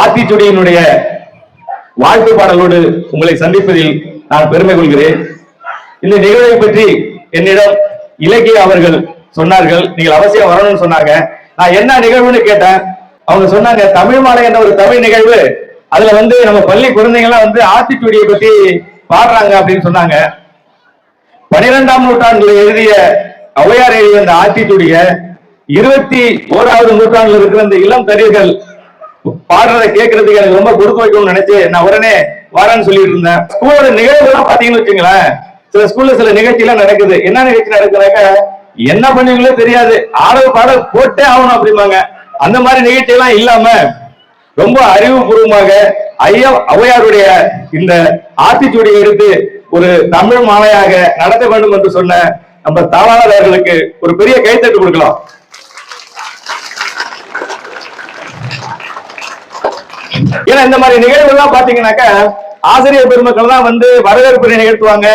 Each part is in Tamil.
ஆத்திச்சுடியினுடைய வாழ்த்து பாடலோடு உங்களை சந்திப்பதில் நான் பெருமை கொள்கிறேன். இந்த நிகழ்வை பற்றி என்னிடம் இலக்கிய அவர்கள் சொன்னார்கள். நீங்கள் அவசியம் வரணும்னு சொன்னாங்க. நான் என்ன நிகழ்வுன்னு கேட்டேன். அவங்க சொன்னாங்க தமிழ் மாலை என்ற ஒரு தமிழ் நிகழ்வு. அதுல வந்து நம்ம பள்ளி குழந்தைங்கள்லாம் வந்து ஆத்திச்சுடியை பத்தி பாடுறாங்க அப்படின்னு சொன்னாங்க. பனிரெண்டாம் நூற்றாண்டுல எழுதிய ஔவையார் எழுதிய அந்த ஆத்திச்சுடிய இருபத்தி ஓராவது நூற்றாண்டுல இருக்கிற இந்த இளம் கருவிகள் பாடுறத கேட்கறதுக்கு எனக்கு ரொம்ப கொடுத்து வைக்கணும்னு நினைச்சு நான் உடனே வரேன்னு சொல்லிட்டு இருந்தேன் ஸ்கூலோட நிகழ்வுலாம் பாத்தீங்கன்னு வச்சுங்களேன் சில ஸ்கூல்ல சில நிகழ்ச்சி எல்லாம் நடக்குது. என்ன நிகழ்ச்சி நடக்குதுனாக்க என்ன பண்ணுவீங்களோ தெரியாது. ஆடல் பாடல் போட்டே ஆகணும் அப்படிம்பாங்க. அந்த மாதிரி நிகழ்ச்சி எல்லாம் இல்லாம ரொம்ப அறிவுபூர்வமாக ஐயா ஔவையாருடைய இந்த ஆத்திச்சூடியை எடுத்து ஒரு தமிழ் மாலையாக நடத்த வேண்டும் என்று சொன்ன நம்ம தாளாளர்களுக்கு ஒரு பெரிய கைத்தட்டு கொடுக்கலாம். ஏன்னா இந்த மாதிரி நிகழ்வுலாம் பாத்தீங்கன்னாக்க ஆசிரியர் பெருமக்கள் தான் வந்து வரவேற்பு நிகழ்த்துவாங்க.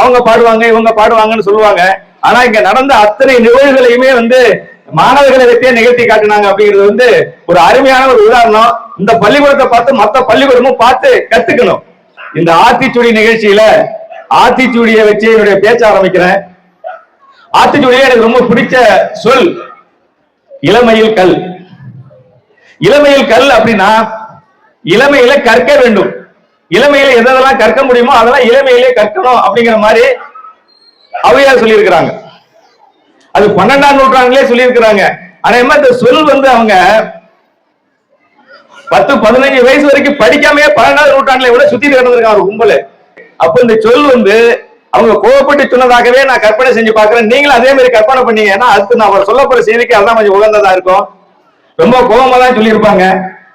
அவங்க பாடுவாங்க இவங்க பாடுவாங்கன்னு சொல்லுவாங்க. ஆனா இங்க நடந்த அத்தனை நிகழ்வுகளையுமே வந்து மாணவர்களை வச்சே நிகழ்த்தி காட்டினாங்க அப்படிங்கிறது வந்து ஒரு அருமையான ஒரு உதாரணம். இந்த பள்ளிக்கூடத்தை பார்த்து மத்த பள்ளிக்கூடமும் பார்த்து கத்துக்கணும். இந்த ஆத்திச்சூடி நிகழ்ச்சியில ஆத்திச்சூடியை வச்சு என்னுடைய பேச்ச ஆரம்பிக்கிறேன். ஆத்திச்சூடியே எனக்கு ரொம்ப பிடிச்ச சொல் இளமையில் கல். இளமையில் கல் அப்படின்னா இளமையில கற்க வேண்டும். இளமையில எதெல்லாம் கற்க முடியுமோ அதெல்லாம் இளமையிலே கற்கணும் அப்படிங்கிற மாதிரி அவையார் சொல்லியிருக்கிறாங்க. அது பன்னெண்டாம் நூற்றாண்டுலயே சொல்லியிருக்கிறாங்க. ஆனா என்ன இந்த சொல் வந்து அவங்க பத்து பதினஞ்சு வயசு வரைக்கும் படிக்காமையே பன்னெண்டாவது நூற்றாண்டுல விட சுத்தி நடந்திருக்காங்க ஒரு கும்பல். அப்ப இந்த சொல் வந்து அவங்க கோவப்பட்டு சொன்னதாகவே நான் கற்பனை செஞ்சு பாக்குறேன் நீங்களும் அதே மாதிரி கற்பனை பண்ணீங்க. ஏன்னா அதுக்கு நான் அவர் சொல்லப்படுற செய்திக்கு அதான் கொஞ்சம் உகந்ததா இருக்கும். ரொம்ப கோபமா தான் சொல்லியிருப்பாங்க.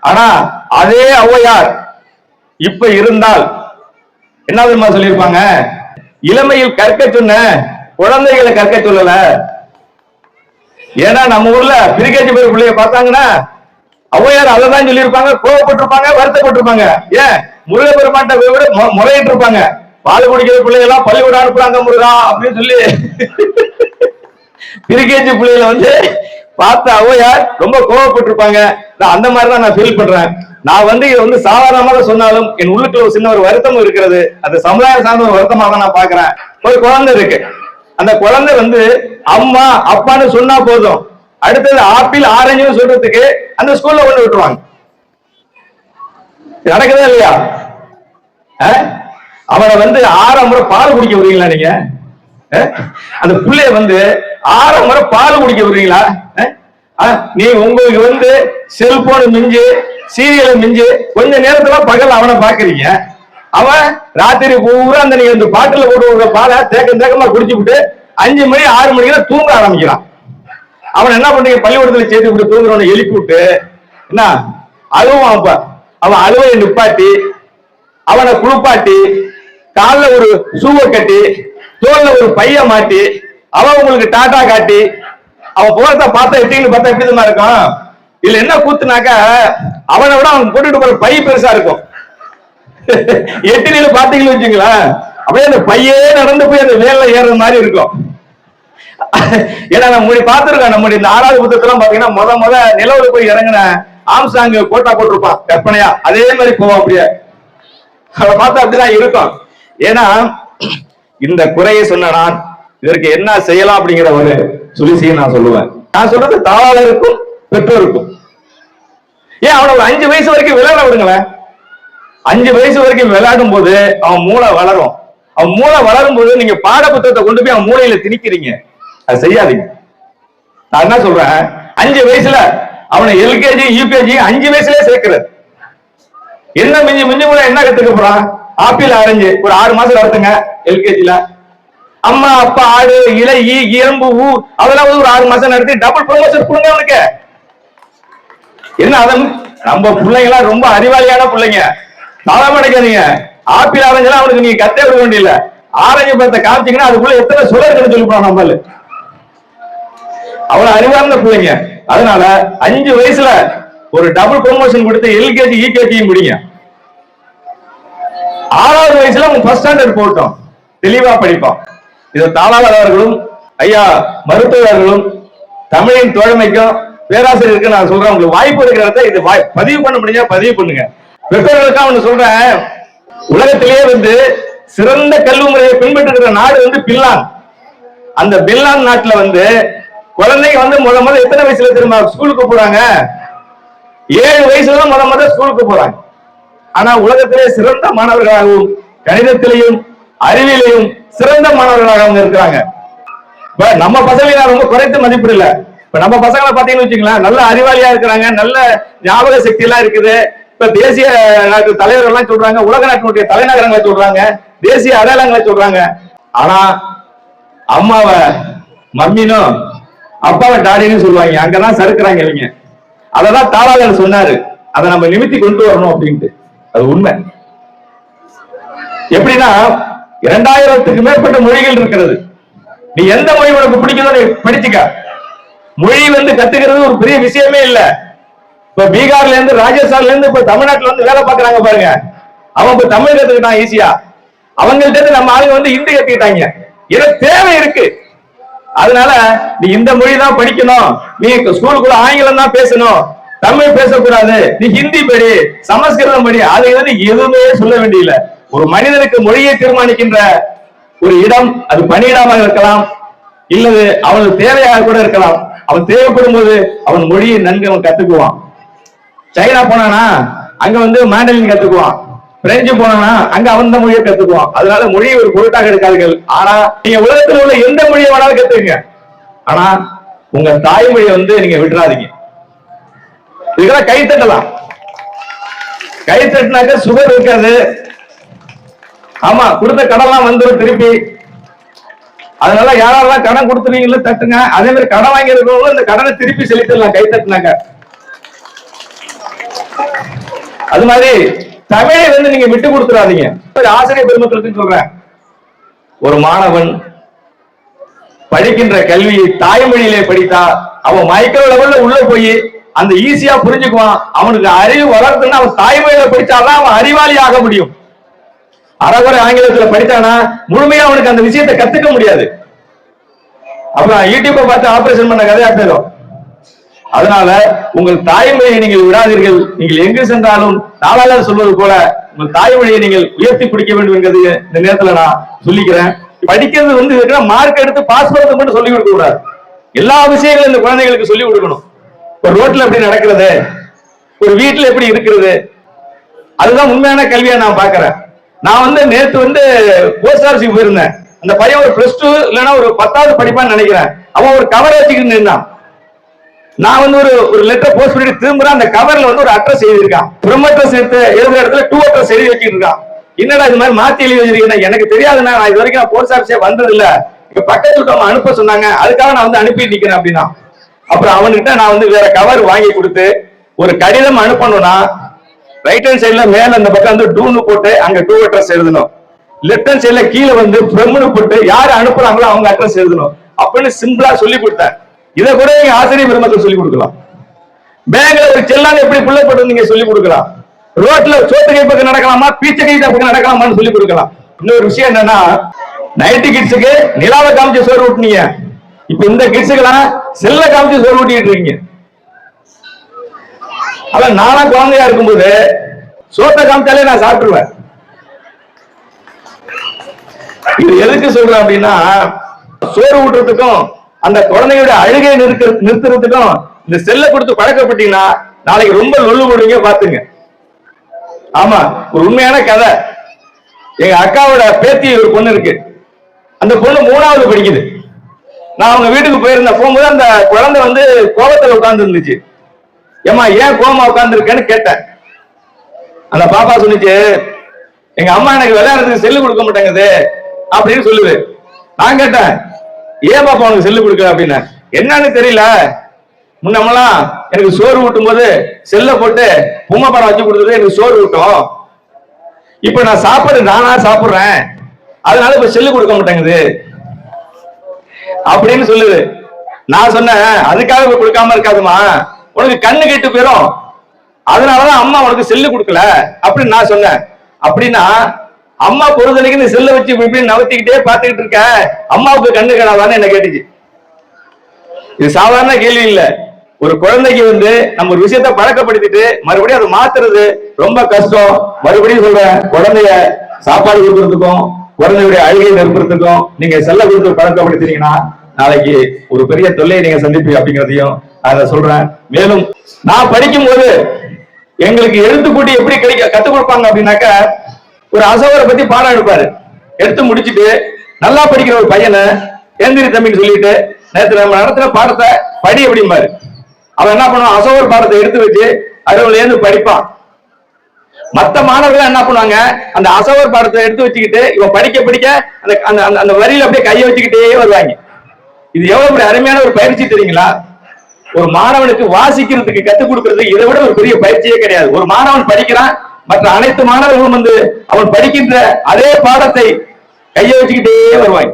ஆனா அதே ஔவையார் இப்ப இருந்தால் என்ன தெரியுமா சொல்லியிருப்பாங்க? இளமையில் கற்க சொன்ன குழந்தைகளை கற்க சொல்லல. ஏன்னா நம்ம ஊர்ல பிரிகேஜி பேர் பிள்ளைய பார்த்தாங்கன்னா ஔவையார் அதை தான் சொல்லியிருப்பாங்க கோவப்பட்டிருப்பாங்க வருத்தப்பட்டிருப்பாங்க. ஏன்? முருகப்பெருமாட்ட விட முறையிட்டு இருப்பாங்க பால் குடிக்கிற பிள்ளைகள்லாம் பள்ளிக்கூடம் அனுப்புறாங்க முருகா அப்படின்னு சொல்லி. பிரிகேஜி பிள்ளைகளை வந்து பார்த்தாவோ யார் ரொம்ப கோவப்பட்டிருப்பாங்க. நான் அந்த மாதிரி தான் நான் ஃபீல் பண்றேன். நான் வந்து இது வந்து சாதாரணமாக சொன்னாலும் என் உள்ளுக்குள்ள ஒரு சின்ன ஒரு வருத்தம் இருக்கிறது. அது சமுதாயம் சார்ந்த ஒரு வருத்தமாக தான் நான் பாக்குறேன் ஒரு குழந்தை இருக்கு. அந்த குழந்தை வந்து அம்மா அப்பான்னு சொன்னா போதும். அடுத்தது ஆப்பிள் ஆரஞ்சுன்னு சொல்றதுக்கு அந்த ஸ்கூல்ல கொண்டு விட்டுருவாங்க. நடக்குதா இல்லையா? அவனை வந்து ஆறாம் முறை பால் குடிக்க விடுறீங்களா நீங்க? அந்த பிள்ளைய வந்து ஆறு முறை பால் குடிக்க விடுறீங்களா? நீ உங்களுக்கு வந்து செல்போன் மிஞ்சு சீரியலை மிஞ்சு கொஞ்ச நேரத்துல பகல் அவனை பாக்குறீங்க. அவன் ராத்திரி பூரா அந்த நீங்க இந்த பாட்டில போட்டு விடுற பாலை தேக்கம் தேக்கமா குடிச்சு விட்டு அஞ்சு மணி ஆறு மணிக்கு தூங்க ஆரம்பிக்கிறான். அவன் என்ன பண்றீங்க? பள்ளிக்கூடத்துல சேர்த்து விட்டு தூங்குறவனை எழுப்பி விட்டு என்ன? அழுவான் அப்ப. அவன் அழுவையை நிப்பாட்டி அவனை குளிப்பாட்டி காலில் ஒரு சூவை கட்டி தோல்ல ஒரு பைய மாட்டி அவன் உங்களுக்கு டாட்டா காட்டி அவன் போறத பார்த்தா எப்படின்னு பார்த்தா எப்படி இருக்கும்? இதுல என்ன கூத்துனாக்கா அவனை விட அவன் போட்டுட்டு போற பை பெருசா இருக்கும். எட்டினில பாத்தீங்கன்னு வச்சுங்களேன் அப்படியே அந்த பையே நடந்து போய் அந்த வேலை ஏறுற மாதிரி இருக்கும். ஏன்னா நம்ம முடி பார்த்திருக்கோம் நம்முடைய இந்த ஆறாவது புத்தகத்தெல்லாம் பாத்தீங்கன்னா முத முத நிலவுல போய் இறங்கின ஆம்சாங் கோட்டா போட்டிருப்பான் கற்பனையா. அதே மாதிரி போவோம் அப்படியே. அதை பார்த்தா அப்படிதான் இருக்கும். ஏன்னா இந்த குறையை சொன்ன நான் இதற்கு என்ன செய்யலாம் அப்படிங்கிற ஒரு சுழிசியை நான் சொல்லுவேன். நான் சொல்றது தாவாளருக்கும் பெற்றோருக்கும். ஏன் அவனை ஒரு அஞ்சு வயசு வரைக்கும் விளையாட விடுங்களேன். அஞ்சு வயசு வரைக்கும் விளையாடும் போது அவன் மூளை வளரும். அவன் மூளை வளரும் போது நீங்க பாட புத்தகத்தை கொண்டு போய் அவன் மூளையில திணிக்கிறீங்க. அது செய்யாதீங்க. நான் என்ன சொல்றேன்? அஞ்சு வயசுல அவனை எல்கேஜி யூகேஜி அஞ்சு வயசுலயே சேர்க்கிறது. என்ன மிஞ்சி மிஞ்சி கூட என்ன கத்துக்க போறான் ஆப்பிள் ஆரஞ்சு ஒரு ஆறு மாசம் நடத்துங்க எல்கேஜில அம்மா அப்பா ஆடு இலை ஈ எறும்பு ஊ அதெல்லாம் ஒரு ஆறு மாசம் நடத்தி டபுள் ப்ரொமோஷன் கொடுங்க அவனுக்கு. என்ன அதன் நம்ம பிள்ளைங்க எல்லாம் ரொம்ப அறிவாளியான பிள்ளைங்க. சாதாரண நினைக்காதீங்க. ஆப்பிள் ஆரஞ்செல்லாம் அவனுக்கு நீங்க கத்தே விட வேண்டியல ஆரஞ்சு பழத்தை காமிச்சீங்கன்னா அதுக்குள்ள எத்தனை சுழல் இருக்குன்னு சொல்லி போறான் நம்மளு. அவ்வளவு அறிவார்ந்த பிள்ளைங்க. அதனால அஞ்சு வயசுல ஒரு டபுள் ப்ரொமோஷன் கொடுத்து எல்கேஜி யூகேஜியும் முடிங்க. ஆறாவது வயசுல உங்க ஃபர்ஸ்ட் ஸ்டாண்டர்ட் போட்டோம் தெளிவா படிப்பான். இது தாளாளர்களும் ஐயா மருத்துவர்களும் தமிழின் தோழமைக்கும் பேராசிரியருக்கு நான் சொல்றேன். உங்களுக்கு வாய்ப்பு இருக்கிறத இது வாய்- பதிவு பண்ண முடிஞ்சா பதிவு பண்ணுங்க. பெற்றோர்களுக்காக ஒண்ணு சொல்றேன். உலகத்திலேயே வந்து சிறந்த கல்வி முறையை பின்பற்றுகிற நாடு வந்து பின்லாந்து. அந்த பின்லாந்து நாட்டுல வந்து குழந்தைங்க வந்து முத முத எத்தனை வயசுல திரும்ப ஸ்கூலுக்கு போறாங்க. ஏழு வயசுல முத முத ஸ்கூலுக்கு போறாங்க. ஆனா உலகத்திலே சிறந்த மாணவர்களாகவும் கணிதத்திலையும் அறிவிலையும் சிறந்த மாணவர்களாக அவங்க இருக்கிறாங்க. இப்ப நம்ம பசங்களை ரொம்ப குறைத்து மதிப்பிடல. இப்ப நம்ம பசங்களை பாத்தீங்கன்னு வச்சுக்கலாம் நல்ல அறிவாளியா இருக்கிறாங்க நல்ல ஞாபக சக்தி எல்லாம் இருக்குது. இப்ப தேசிய நாட்டு தலைவர்கள் எல்லாம் சொல்றாங்க உலக நாட்டினுடைய தலைநகரங்களை சொல்றாங்க தேசிய அடையாளங்களை சொல்றாங்க. ஆனா அம்மாவை மம்மினும் அப்பாவை டாடின்னு சொல்லுவாங்க. அங்கதான் சறுக்குறாங்க இவங்க. அததான் தாராளர் சொன்னாரு. அதை நம்ம நிமித்தி கொண்டு வரணும் அப்படின்ட்டு. அது உண்மை. எப்படின்னா இரண்டாயிரத்துக்கு மேற்பட்ட மொழிகள் இருக்கிறது. நீ எந்த மொழி உனக்கு பிடிக்குதோ நீ படிச்சுக்க. மொழி வந்து கத்துக்கிறது ஒரு பெரிய விஷயமே இல்ல. இப்ப பீகார்ல இருந்து ராஜஸ்தான்ல இருந்து இப்ப தமிழ்நாட்டுல வந்து வேலை பாக்குறாங்க பாருங்க. அவன் இப்ப தமிழ் கத்துக்கிட்டான் ஈஸியா அவங்கள்ட்ட இருந்து நம்ம ஆளுங்க வந்து ஹிந்தி கத்துக்கிட்டாங்க. ஏன்னா தேவை இருக்கு. அதனால நீ இந்த மொழி தான் படிக்கணும். நீ ஸ்கூலுக்குள்ள ஆங்கிலம் தான் பேசணும். தமிழ் பேசக்கூடாது. நீ ஹிந்தி படி சமஸ்கிருதம் படி அதை வந்து எதுவுமே சொல்ல வேண்டியதில்லை ஒரு மனிதனுக்கு மொழியை தீர்மானிக்கின்ற ஒரு இடம் அது பணியிடமாக இருக்கலாம். இல்லது அவனுக்கு தேவையாக கூட இருக்கலாம். அவன் தேவைப்படும் போது அவன் மொழியை நன்கு அவன் கத்துக்குவான். சைனா போனானா அங்க வந்து மாண்டலின் கத்துக்குவான். பிரெஞ்சு போனானா அங்க அவன் தான் மொழியை கத்துக்குவான். அதனால மொழியை ஒரு பொருட்டாக எடுக்காதீர்கள் ஆனா நீங்க உலகத்தில் உள்ள எந்த மொழியை வேணாலும் கத்துக்குங்க. ஆனா உங்க தாய்மொழியை வந்து நீங்க விட்டுறாதீங்க. இதுக்கெல்லாம் கை தட்டலாம். கை தட்டினாக்க சுகர் இருக்காது. ஆமா கொடுத்த கடன்லாம் வந்துடும் திருப்பி. அதனால யாரெல்லாம் கடன் கொடுத்துருவீங்களோ தட்டுங்க. அதே மாதிரி கடன் வாங்கியிருக்கவங்களும் இந்த கடனை திருப்பி செலுத்திடலாம் கை தட்டுனாக்க. அது மாதிரி தமிழை வந்து நீங்க விட்டு கொடுத்துடாதீங்க ஒரு ஆசிரியர் பெருமக்களுக்கு சொல்றேன். ஒரு மாணவன் படிக்கின்ற கல்வியை தாய்மொழியிலே படித்தா அவன் மைக்ரோ லெவல்ல உள்ள போய் அந்த ஈஸியா புரிஞ்சுக்குவான். அவனுக்கு அறிவு வளர்த்துன்னு அவன் தாய்மொழியில படிச்சாதான் அவன் அறிவாளி ஆக முடியும். அறகுறை ஆங்கிலத்துல படித்தானா முழுமையா அவனுக்கு அந்த விஷயத்தை கத்துக்க முடியாது. அப்புறம் யூடியூப்பை பார்த்து ஆபரேஷன் பண்ண கதையா போயிடும் அதனால உங்கள் தாய்மொழியை நீங்கள் விடாதீர்கள். நீங்கள் எங்கு சென்றாலும் நாளாளர் சொல்வது போல உங்கள் தாய்மொழியை நீங்கள் உயர்த்தி பிடிக்க வேண்டும் என்கிறது இந்த நேரத்துல நான் சொல்லிக்கிறேன். படிக்கிறது வந்து மார்க் எடுத்து பாஸ் பண்ணது மட்டும் சொல்லி கொடுக்க கூடாது. எல்லா விஷயங்களும் இந்த குழந்தைகளுக்கு சொல்லி கொடுக்கணும். ஒரு ரோட்ல எப்படி நடக்கிறது? ஒரு வீட்டுல எப்படி இருக்கிறது? அதுதான் உண்மையான கல்வியா நான் பாக்குறேன் நான் வந்து நேத்து வந்து போஸ்ட் போயிருந்தேன். அந்த பையன் ஒரு பிளஸ் டூ இல்லைன்னா ஒரு பத்தாவது படிப்பான்னு நினைக்கிறேன். அவன் ஒரு கவரை வச்சுக்கிட்டு நின்னான் நான் வந்து ஒரு ஒரு லெட்டர் போஸ்ட் பண்ணிட்டு திரும்புறேன். அந்த கவர்ல வந்து ஒரு அட்ரஸ் எழுதியிருக்கான். ஃப்ரம் அட்ரஸ் எடுத்து எழுதுற இடத்துல டூ அட்ரஸ் எழுதி வச்சிருக்கான். என்னடா இது மாதிரி மாத்தி எழுதி வச்சிருக்கேன் எனக்கு தெரியாதுண்ணா. நான் இது வரைக்கும் போஸ்ட் ஆஃபீஸே வந்தது இல்ல இப்ப பக்கத்து அனுப்ப சொன்னாங்க. அதுக்காக நான் வந்து அனுப்பி நிக்கிறேன் அப்படின்னா. அப்புறம் அவன்கிட்ட நான் வந்து வேற கவர் வாங்கி கொடுத்து ஒரு கடிதம் அனுப்பணும்னா ரைட் ஹேண்ட் சைடுல மேல அந்த பக்கம் வந்து டூன்னு போட்டு அங்க டூ அட்ரஸ் எழுதணும். லெஃப்ட் ஹேண்ட் சைடுல கீழே வந்து பிரம்னு போட்டு யார் அனுப்புறாங்களோ அவங்க அட்ரஸ் எழுதணும். அப்படின்னு சிம்பிளா சொல்லி கொடுத்தேன். இதை கூட நீங்க ஆசிரியர் பெருமக்கள் சொல்லி கொடுக்கலாம். பேங்க்ல ஒரு செல்லான் எப்படி புள்ள நீங்க சொல்லி கொடுக்கலாம். ரோட்ல சோத்து கை பக்கம் நடக்கலாமா பீச்சை கை பக்கம் நடக்கலாமான்னு சொல்லி கொடுக்கலாம். இன்னொரு விஷயம் என்னன்னா நைட்டு கிட்ஸுக்கு நிலாவை காமிச்சு சோறு ஊட்டுனீங்க. இப்ப இந்த கிட்ஸுக்கெல்லாம் செல்ல காமிச்சு சோறு ஊட்டிட்டு இருக்கீங்க. அதான் நானா குழந்தையா இருக்கும்போது சோத்தை காமிச்சாலே நான் சாப்பிட்டுருவேன் இது எதுக்கு சொல்றேன் அப்படின்னா சோறு ஊட்டுறதுக்கும் அந்த குழந்தையோட அழுகை நிறுத்த நிறுத்துறதுக்கும் இந்த செல்லை கொடுத்து பழக்கப்பட்டீங்கன்னா நாளைக்கு ரொம்ப நொல்லு போடுவீங்க பாத்துங்க ஆமா ஒரு உண்மையான கதை. எங்க அக்காவோட பேத்தி ஒரு பொண்ணு இருக்கு. அந்த பொண்ணு மூணாவது படிக்குது. நான் அவங்க வீட்டுக்கு போயிருந்தேன். போகும்போது அந்த குழந்தை வந்து கோபத்துல உட்கார்ந்து இருந்துச்சு ஏமா ஏன் கோமா உட்கார்ந்து இருக்கேன்னு கேட்டேன். அந்த பாப்பா சொன்னிச்சு எங்க அம்மா எனக்கு விளையாடுறதுக்கு செல்லு கொடுக்க மாட்டேங்குது அப்படின்னு சொல்லுது. நான் கேட்டேன் ஏன் பாப்பா உனக்கு செல்லு கொடுக்க அப்படின்னு. என்னன்னு தெரியல. முன்னமெல்லாம் எனக்கு சோறு ஊட்டும் போது செல்ல போட்டு பொம்மை படம் வச்சு கொடுத்தது எனக்கு சோறு ஊட்டும். இப்ப நான் சாப்பாடு நானா சாப்பிடுறேன். அதனால இப்ப செல்லு கொடுக்க மாட்டேங்குது. அப்படின்னு சொல்லுது. நான் சொன்னேன் அதுக்காக இப்ப கொடுக்காம இருக்காதுமா உனக்கு கண்ணு கெட்டு போயிரும். அதனாலதான் அம்மா உனக்கு செல்லு கொடுக்கல அப்படின்னு நான் சொன்னேன். அப்படின்னா அம்மா பொறுத்தனைக்கு இந்த செல்லை வச்சு இப்படி நவத்திக்கிட்டே பார்த்துக்கிட்டு இருக்க. அம்மாவுக்கு கண்ணு காணாதான்னு என்ன கேட்டுச்சு. இது சாதாரண கேள்வி இல்ல. ஒரு குழந்தைக்கு வந்து நம்ம ஒரு விஷயத்த பழக்கப்படுத்திட்டு மறுபடியும் அதை மாத்துறது ரொம்ப கஷ்டம். மறுபடியும் சொல்றேன் குழந்தைய சாப்பாடு கொடுக்கறதுக்கும் குழந்தையுடைய அழுகை நிறுத்துறதுக்கும் நீங்க செல்ல கொடுத்து பழக்கப்படுத்தினீங்கன்னா நாளைக்கு ஒரு பெரிய தொல்லையை நீங்க சந்திப்பீங்க அப்படிங்கிறதையும் அதை சொல்றேன். மேலும் நான் படிக்கும் போது எங்களுக்கு எழுத்துக்கூட்டி எப்படி கிடைக்க கத்துக் கொடுப்பாங்க அப்படின்னாக்க ஒரு அசோகரை பத்தி பாடம் எடுப்பாரு. எடுத்து முடிச்சிட்டு நல்லா படிக்கிற ஒரு பையனை எந்திரி தம்பின்னு சொல்லிட்டு நேற்று நம்ம நடத்துற பாடத்தை படி அப்படிம்பாரு. அவன் என்ன பண்ணுவான்? அசோகர் பாடத்தை எடுத்து வச்சு அறுபதுல இருந்து படிப்பான். மத்த மாணவர்கள் என்ன பண்ணுவாங்க? அந்த அசோகர் பாடத்தை எடுத்து வச்சுக்கிட்டு இவன் படிக்க படிக்க அந்த அந்த அந்த- அந்த வரியில அப்படியே கையை வச்சுக்கிட்டே வருவாங்க. இது எவ்வளவு பெரிய அருமையான ஒரு பயிற்சி தெரியுங்களா? ஒரு மாணவனுக்கு வாசிக்கிறதுக்கு கத்துக் கொடுக்கறது இதை விட ஒரு பெரிய பயிற்சியே கிடையாது. ஒரு மாணவன் படிக்கிறான் மற்ற அனைத்து மாணவர்களும் வந்து அவன் படிக்கின்ற அதே பாடத்தை கையை வச்சுக்கிட்டே வருவாங்க.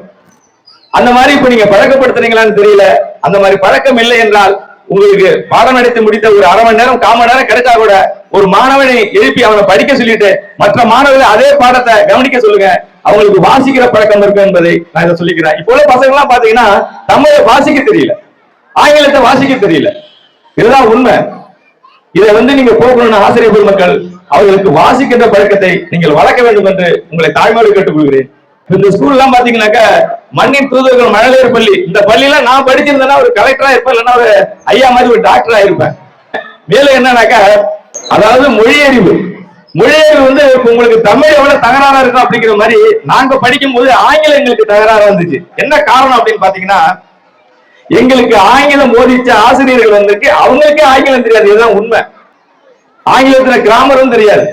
அந்த மாதிரி இப்ப நீங்க பழக்கப்படுத்துறீங்களான்னு தெரியல. அந்த மாதிரி பழக்கம் இல்லை என்றால் உங்களுக்கு பாடம் நடத்தி முடித்த ஒரு அரை மணி நேரம் கால் மணி நேரம் கிடைச்சா கூட ஒரு மாணவனை எழுப்பி அவனை படிக்க சொல்லிட்டு மற்ற மாணவர்களை அதே பாடத்தை கவனிக்க சொல்லுங்க. அவங்களுக்கு வாசிக்கிற பழக்கம் இருக்கு என்பதை நான் இதை சொல்லிக்கிறேன். இப்போ உள்ள பசங்க எல்லாம் பாத்தீங்கன்னா தமிழை வாசிக்க தெரியல. ஆங்கிலத்தை வாசிக்க தெரியல. இதுதான் உண்மை. இதை வந்து நீங்க போகணும்னு ஆசிரியர் பெருமக்கள் அவர்களுக்கு வாசிக்கின்ற பழக்கத்தை நீங்கள் வளர்க்க வேண்டும் என்று உங்களை தாய்மொழி கேட்டுக்கொள்கிறேன். இந்த ஸ்கூல் எல்லாம் பாத்தீங்கன்னாக்கா மண்ணின் தூதர்கள் மழலையர் பள்ளி. இந்த பள்ளியில நான் படிச்சிருந்தேன்னா ஒரு கலெக்டரா இருப்பேன் இல்லைன்னா ஒரு ஐயா மாதிரி ஒரு டாக்டரா இருப்பேன். மேலும் என்னன்னாக்கா அதாவது மொழியறிவு மொழியறிவு வந்து உங்களுக்கு தமிழ் எவ்வளவு தகராறா இருக்கும் அப்படிங்கிற மாதிரி நாங்க படிக்கும் போது ஆங்கிலம் எங்களுக்கு தகராறா இருந்துச்சு. என்ன காரணம் அப்படின்னு பாத்தீங்கன்னா எங்களுக்கு ஆங்கிலம் போதிச்ச ஆசிரியர்கள் வந்திருக்கு. அவங்களுக்கே ஆங்கிலம் தெரியாது. இதுதான் உண்மை. ஆங்கிலத்துல கிராமரும் தெரியாது.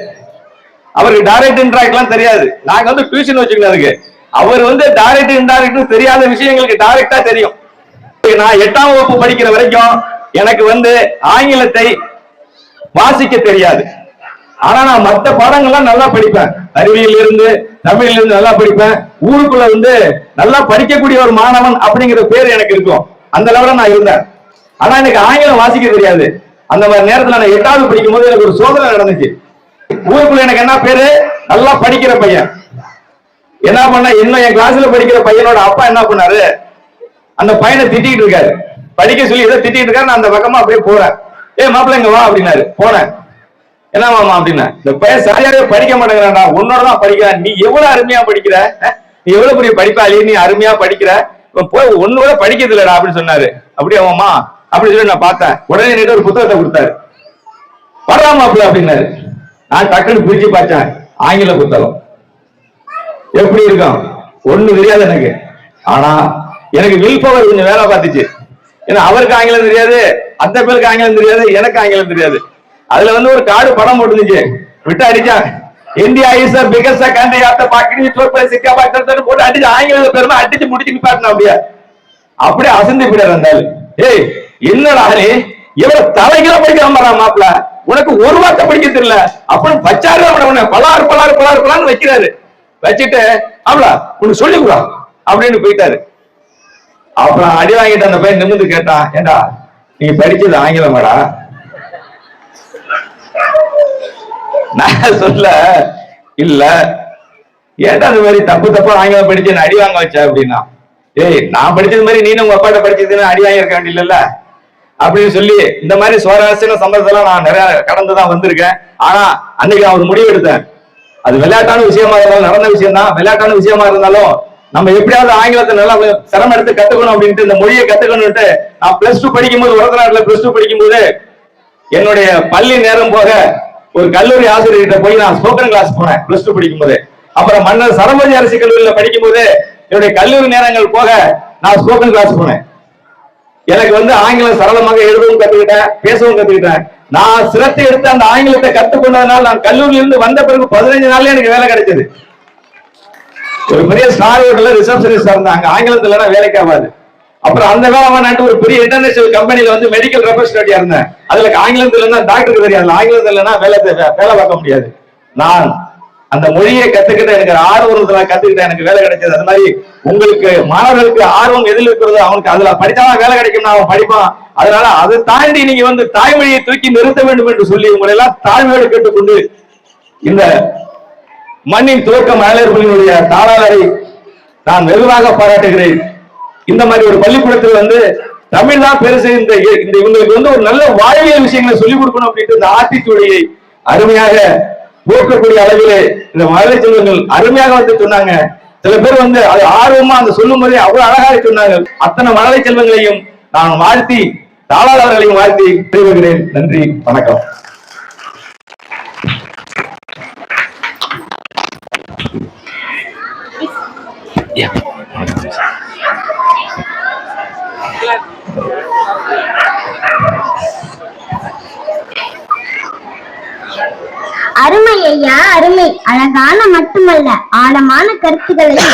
அவருக்கு டைரக்ட் இன்ட்ராக்ட்லாம் தெரியாது. நாங்க வந்து டியூஷன் வச்சுக்கணும் அதுக்கு அவர் வந்து டைரக்ட் இன்டைரக்ட் தெரியாத விஷயங்களுக்கு டைரக்டா தெரியும். நான் எட்டாம் வகுப்பு படிக்கிற வரைக்கும் எனக்கு வந்து ஆங்கிலத்தை வாசிக்க தெரியாது. ஆனா நான் மற்ற பாடங்கள்லாம் நல்லா படிப்பேன். அறிவியல் இருந்து தமிழ்ல இருந்து நல்லா படிப்பேன். ஊருக்குள்ள வந்து நல்லா படிக்கக்கூடிய ஒரு மாணவன் அப்படிங்கிற பேர் எனக்கு இருக்கும். அந்த லெவலில் நான் இருந்தேன். ஆனா எனக்கு ஆங்கிலம் வாசிக்க தெரியாது. அந்த மாதிரி நேரத்துல நான் எட்டாவது படிக்கும் போது எனக்கு ஒரு சோதனை நடந்துச்சு. ஊருக்குள்ள எனக்கு என்ன பேரு? நல்லா படிக்கிற பையன். என்ன பண்ண? இன்னும் என் கிளாஸ்ல படிக்கிற பையனோட அப்பா என்ன பண்ணாரு? அந்த பையனை திட்டிக்கிட்டு இருக்காரு. படிக்க சொல்லி ஏதோ திட்டிக்கிட்டு இருக்காரு. நான் அந்த பக்கமா அப்படியே போறேன். ஏ மாப்பிள்ள இங்க வா அப்படின்னாரு. போனேன் என்ன மாமா அப்படின்னா இந்த பையன் சரியாவே படிக்க மாட்டேங்கிறான்டா. உன்னோட தான் படிக்கிறான். நீ எவ்வளவு அருமையா படிக்கிற? நீ எவ்வளவு பெரிய படிப்பாளி? நீ அருமையா படிக்கிற? இவன் போய் ஒண்ணு கூட படிக்கிறது இல்லடா அப்படின்னு சொன்னாரு. அப்படியே மாமா? அப்படின்னு சொல்லி நான் பார்த்தேன். உடனே நேற்று ஒரு புத்தகத்தை கொடுத்தாரு. வரலாம் மாப்பிள்ள அப்படின்னாரு. நான் டக்குன்னு பிரிச்சு பார்த்தேன். ஆங்கில புத்தகம். எப்படி இருக்கும்? ஒண்ணு தெரியாது எனக்கு. ஆனா எனக்கு வில் பவர் கொஞ்சம் வேலை பார்த்துச்சு. ஏன்னா அவருக்கு ஆங்கிலம் தெரியாது அந்த பேருக்கு ஆங்கிலம் தெரியாது எனக்கு ஆங்கிலம் தெரியாது. அதுல வந்து ஒரு காடு படம் போட்டுருந்துச்சு. விட்டு அடிச்சான் India is biggest country of the Pakistan Shikha pocket போட்டு அடிச்சு ஆங்கில பெருமை அடிச்சு முடிச்சு நிப்பாட்டின அப்படியே? அப்படியே அசந்து போயிடாரு அந்த ஏய் என்னடா நீ? இவ்வளவு தலைகளை படிக்கிறான் பாரா மாப்பிள உனக்கு ஒரு வார்த்தை படிக்க தெரியல. அப்படின்னு வச்சாரு அவன உன்னை பலாறு பலாறு பலாறு பலான்னு வைக்கிறாரு. வச்சுட்டு அவளா உனக்கு சொல்லிக்கூடா அப்படின்னு போயிட்டாரு. அப்புறம் அடி வாங்கிட்டு அந்த பையன் நிமிந்து கேட்டான் ஏண்டா நீங்க படிச்சது ஆங்கிலமாடா? நான் சொல்ல இல்ல. ஏன்டா அது மாதிரி தப்பு தப்பா ஆங்கிலம் படிச்சு என்ன அடி வாங்க வச்ச? அப்படின்னா ஏய் நான் படிச்சது மாதிரி நீனும் உங்க அப்பாட்ட படிச்சதுன்னு அடி வாங்கியிருக்க வேண்டியதில்ல அப்படின்னு சொல்லி இந்த மாதிரி சுவாரஸ்யமான சம்பவத்தெல்லாம் நான் நிறைய கடந்து தான் வந்திருக்கேன். ஆனா அன்னைக்கு நான் ஒரு முடிவு எடுத்தேன். அது விளையாட்டான விஷயமா இருந்தாலும் நடந்த விஷயம் தான் விளையாட்டான விஷயமா இருந்தாலும் நம்ம எப்படியாவது ஆங்கிலத்தை நல்லா சிரமம் எடுத்து கத்துக்கணும் அப்படின்ட்டு இந்த மொழியை கத்துக்கணும்ட்டு நான் பிளஸ் டூ படிக்கும்போது உலக நாட்டுல பிளஸ் டூ படிக்கும்போது என்னுடைய பள்ளி நேரம் போக ஒரு கல்லூரி ஆசிரியர்கிட்ட போய் நான் ஸ்போக்கன் கிளாஸ் போனேன் பிளஸ் டூ படிக்கும்போது. அப்புறம் மன்னர் சரபதி அரசு கல்லூரியில படிக்கும்போது என்னுடைய கல்லூரி நேரங்கள் போக நான் ஸ்போக்கன் கிளாஸ் போனேன். எனக்கு வந்து ஆங்கிலம் சரளமாக எழுதவும் கத்துக்கிட்டேன் பேசவும் கத்துக்கிட்டேன். நான் சிரத்தை எடுத்து அந்த ஆங்கிலத்தை கத்துக்கொண்டதுனால நான் கல்லூரியில இருந்து வந்த பிறகு பதினஞ்சு நாள்ல எனக்கு வேலை கிடைச்சது. ஒரு பெரிய ஸ்டார் ஹோட்டல்ல ரிசப்ஷனிஸ்டா இருந்தாங்க. ஆங்கிலத்துல எல்லாம் வேலைக்கு ஆகாது அப்புறம் அந்த வேலை வேணான்ட்டு ஒரு பெரிய இன்டர்நேஷனல் கம்பெனில வந்து மெடிக்கல் ரெப்ரஸன்டேட்டிவா இருந்தேன். அதுல ஆங்கிலத்துல இருந்தா டாக்டருக்கு தெரியாது. ஆங்கிலத்துல இல்லைன்னா வேலை வேலை பார்க்க முடியாது. நான் அந்த மொழியை கத்துக்கிட்ட எனக்கு ஆர்வம் கத்துக்கிட்டேன். எனக்கு வேலை கிடைச்சது. அது மாதிரி உங்களுக்கு மாணவர்களுக்கு ஆர்வம் எதில் இருக்கிறதோ அவனுக்கு அதுல படித்தாதான் வேலை கிடைக்கும்னா அவன் படிப்பான். அதனால அதை தாண்டி நீங்க வந்து தாய்மொழியை தூக்கி நிறுத்த வேண்டும் என்று சொல்லி உங்களை எல்லாம் தாழ்மையோடு கேட்டுக்கொண்டு இந்த மண்ணின் துவக்க மகளிர் தாளாளரை நான் வெகுவாக பாராட்டுகிறேன். இந்த மாதிரி ஒரு பள்ளிக்கூடத்தில் வந்து தமிழ் தான் பெருசு இந்த இந்த இவங்களுக்கு வந்து ஒரு நல்ல வாழ்வியல் விஷயங்களை சொல்லிக் கொடுக்கணும் அப்படின்ட்டு இந்த ஆத்திச்சூடியை அருமையாக போக்கக்கூடிய அளவிலே இந்த மழலை செல்வங்கள் அருமையாக வந்து சொன்னாங்க. சில பேர் வந்து அது ஆர்வமா அந்த சொல்லும் போதே அவ்வளவு அழகாக சொன்னாங்க. அத்தனை மழலை செல்வங்களையும் நான் வாழ்த்தி தாளாளர்களையும் வாழ்த்தி விடைபெறுகிறேன். நன்றி வணக்கம். அருமை ஐயா அருமை. அழகான மட்டுமல்ல ஆழமான கருத்துக்களை